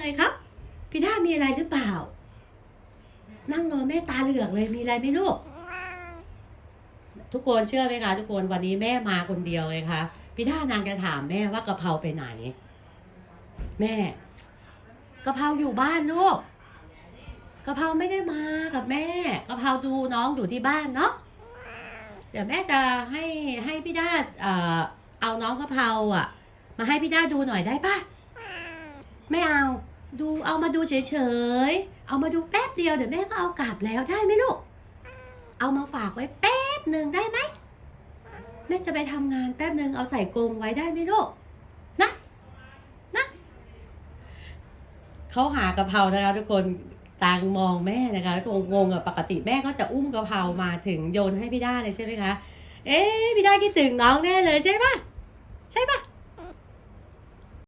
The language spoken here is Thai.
ไงครับ พี่ด้ามีอะไรหรือเปล่า นั่งรอแม่ตาเหลือกเลยมีอะไรไหมลูก ทุกคนเชื่อไหมคะทุกคนวันนี้แม่มาคนเดียวเลยค่ะพี่ด้านางจะถามแม่ว่ากะเพราไปไหน แม่กะเพราอยู่บ้านลูกกะเพราไม่ได้มากับแม่กะเพราดูน้องอยู่ที่บ้านเนาะเดี๋ยวแม่จะให้ให้พี่ด้าเอ่อเอาน้องกะเพราอะ มาให้พี่ด้าดูหน่อยได้ปะไม่เอา ดูเอามาดูเฉยๆ เอามาดูแป๊บเดียวเดี๋ยวแม่ก็เอากลับแล้วได้ไหมลูก เอามาฝากไว้แป๊บหนึ่งได้ไหมแม่จะไปทำงานแป๊บหนึ่งเอาใส่กรงไว้ได้ไหมลูกนะนะเขาหากระเพรานะคะทุกคนต่างมองแม่นะคะงงงอะปกติแม่ก็จะอุ้มกระเพรามาถึงโยนให้พี่ด้าเลยใช่ไหมคะ เอ๊พี่ด้าคิดถึงน้องแน่เลยใช่ปะใช่ปะ